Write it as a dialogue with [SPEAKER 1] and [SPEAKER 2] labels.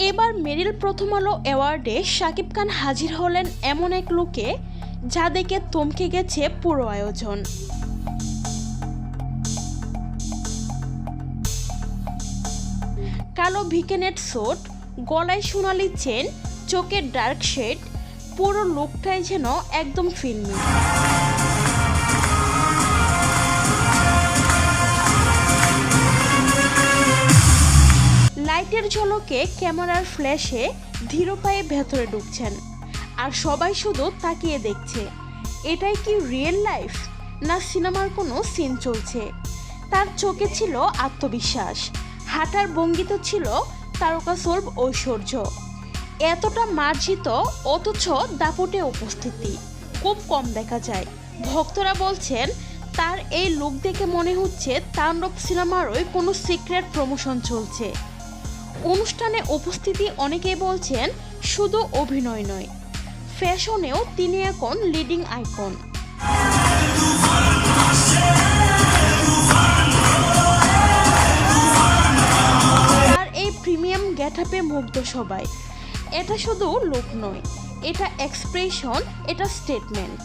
[SPEAKER 1] এবার মেরিল প্রথম আলো অ্যাওয়ার্ডে শাকিব খান হাজির হলেন এমন এক লোকে যা দেখে থমকে গেছে পুরো আয়োজন। কালো ভিকেনেট সোট গলায় সোনালি চেন, চোখের ডার্ক শেড, পুরো লুকটাই যেন একদম ফিল্মি। লাইটের ঝলকে ক্যামেরার ফ্ল্যাশে ধীর পায়ে ভেতরে ঢুকছেন। আর সবাই শুধু তাকিয়ে দেখছে। এটাই কি রিয়েল লাইফ না সিনেমার কোনো সিন চলছে? তার চোখে ছিল আত্মবিশ্বাস। হাঁটার ভঙ্গিতে ছিল তারকাসল্ভ ঐশ্বর্য। এতটা মার্জিত, অথচ দাপটে উপস্থিতি। খুব কম দেখা যায়। ভক্তরা বলছেন, তার এই লুক দেখে মনে হচ্ছে তাণ্ডব সিনেমারই কোনো সিক্রেট প্রমোশন চলছে। অনুষ্ঠানে উপস্থিতি অনেকেই বলছেন, শুধু অভিনয় নয়, ফ্যাশনেও তিনি এখন লিডিং আইকন আর এই প্রিমিয়াম গ্যাটআপে মুগ্ধ সবাই। এটা শুধু লুক নয়, এটা এক্সপ্রেশন এটা স্টেটমেন্ট